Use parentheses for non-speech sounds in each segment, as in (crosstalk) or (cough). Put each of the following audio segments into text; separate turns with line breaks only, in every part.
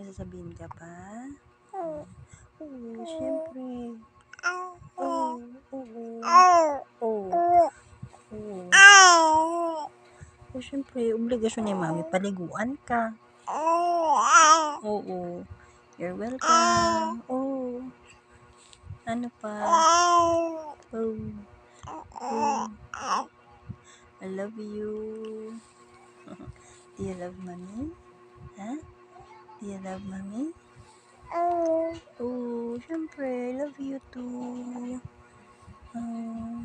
May sasabihin ka pa? Oo, oh, syempre. Oo, oo. Oo. Oo. Oh, syempre, obligasyon ni mami, paliguan ka. Oo. You're welcome. Oo. Ano pa? Oh. Oh. I love you. (laughs) Do you love mommy? Ha? Do you love mommy? Oh, syempre, I love you too. Oh,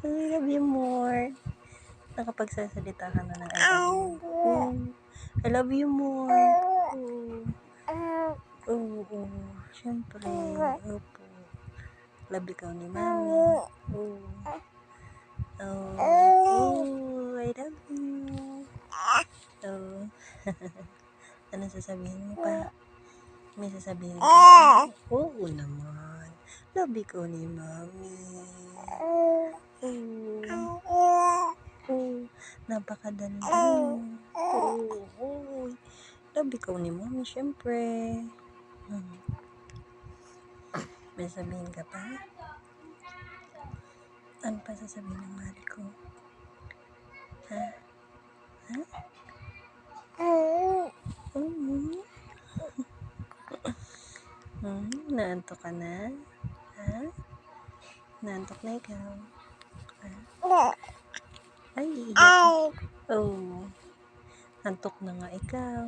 I love you more. Nakapagsasalita ka na ng I love you. Oh, I love you more. Oh, oh, oh. Syempre, opo. Love ikaw ni mami. Oh. Oh, oh, I love you. Oh. (laughs) ano sasabihin mo pa? May sasabihin ka pa? Oo naman. Love ikaw ni mami. Oh. Napakadali. Oh. Love ikaw ni mami, syempre. Hmm. May sabihin ka pa? Ano pa sasabihin ng mahal ko? Hmm, naantok ka na? Ha? Naantok na ikaw? Ha? Ay, iiyak. Oh. Antok na nga ikaw.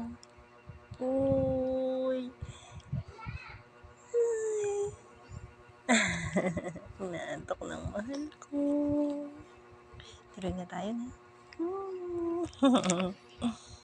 Uy. Ay. (laughs) Naantok ng mahal ko. Tuloy na tayo na. Hmm. (laughs)